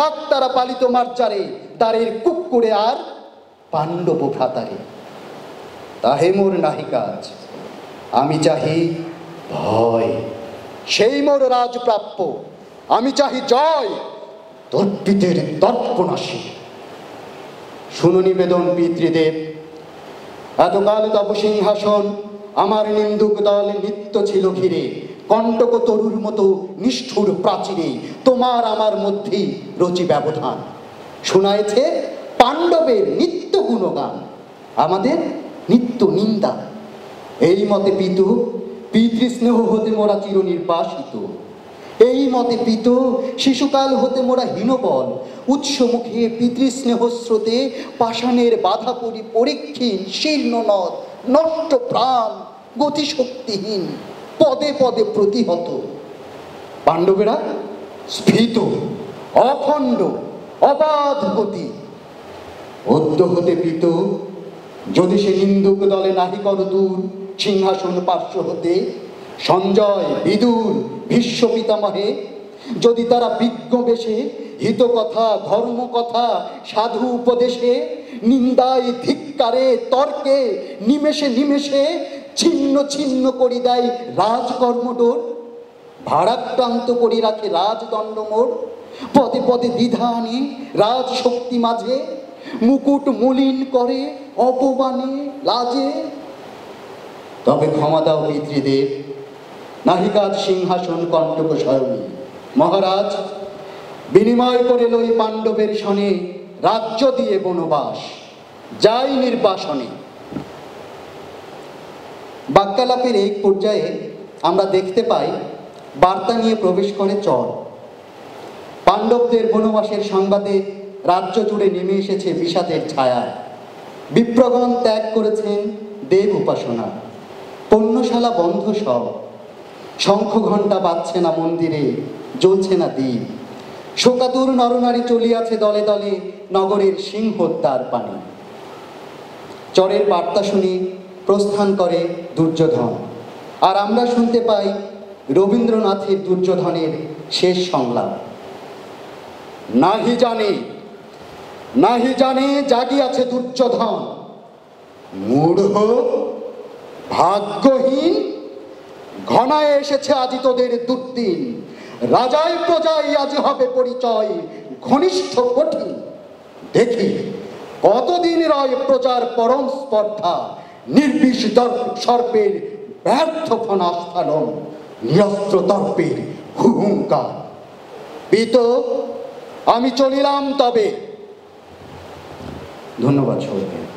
তারা পালিত মার্জারে দ্বারের কুকুরে আর পাণ্ডব ভ্রাতারে। তাহে মোর নাহি কাজ, আমি চাহি ভয়। সেই মোর রাজপ্রাপ্য আমি চাহি জয়। তর্পিতের দর্পনাশী শুনো নিবেদন পিতৃদেব, এতকাল তব সিংহাসন আমার নিন্দুক দল নিত্য ছিল ঘিরে। কণ্টক তরুর মতো নিষ্ঠুর প্রাচীরে তোমার আমার মধ্যেই রচি ব্যবধান। শোনায়েছে পাণ্ডবের নিত্য গুণগান, আমাদের নিত্য নিন্দা। এই মতে পিতু, পিতৃস্নেহ হতে মোরা চির নির্বাসিত এই মতে পিত, শিশুকাল হতে মোরা হীনবল। উৎসমুখে পিতৃস্নেহ স্রোতে পাষাণের বাধা পরি পরীক্ষীন শীর্ণ নদ, নষ্ট প্রাণ, গতিশক্তিহীন। পদে পদে প্রতিহত। পাণ্ডবেরা স্ফীত, অখণ্ড, অবাধপতি। অদ্য হতে পিত যদি সে নিন্দুক দলে নাহি কর দূর, সিংহাসন পার্শ্ব হতে, সঞ্জয়, বিদুর, ভীষ্ম পিতামহে, যদি তারা বিজ্ঞ বেশে হিত কথা ধর্ম কথা সাধু উপদেশে, নিন্দায়, ধিক্কারে, তর্কে, নিমেষে নিমেষে ছিন্ন ছিন্ন করি দেয় রাজকর্মডোর ভারাক্রান্ত করি রাখে রাজদণ্ড মোড় পদে পদে দ্বিধা আনে রাজশক্তি মাঝে মুকুট মলিন করে, অপমানে লাজে। তবে ক্ষমা দাও পিতৃদেব নাহিকাজ সিংহাসন কণ্টক স্বয়নী মহারাজ, বিনিময় করে লই পাণ্ডবের সনে রাজ্য দিয়ে বনবাস, যাই নির্বাসনে। বাক্যালাপের এই পর্যায়ে আমরা দেখতে পাই, বার্তা নিয়ে প্রবেশ করে চর। পাণ্ডবদের বনবাসের সংবাদে রাজ্য জুড়ে নেমে এসেছে বিষাদের ছায়া। বিপ্রগণ ত্যাগ করেছেন দেব উপাসনা। পণ্যশালা বন্ধ সব। শঙ্খ ঘণ্টা বাজছে না মন্দিরে, জ্বলছে না দ্বীপ। শোকাতুর নরনারী চলিয়াছে দলে দলে নগরের সিংহদ্বার পানি। চরের বার্তা শুনি প্রস্থান করে দুর্যোধন। আর আমরা শুনতে পাই রবীন্দ্রনাথের দুর্যোধনের শেষ সংলাপ। নাহি জানে নাহি জানে জাগিয়াছে দুর্যোধন। মূঢ়, ভাগ্যহীন, ঘনায় এসেছে আজি তোদের দুর্দিন। রাজায় প্রজাই আজ হবে পরিচয় ঘনিষ্ঠ কঠিন। দেখি, কতদিন রয় প্রজার পরম স্পর্ধা? নির্বিষ সর্পের ব্যর্থ ফনাস্থালন নিরস্ত্র দর্পের হুহুঙ্কার। পিত আমি চলিলাম তবে। ধন্যবাদ সবাইকে।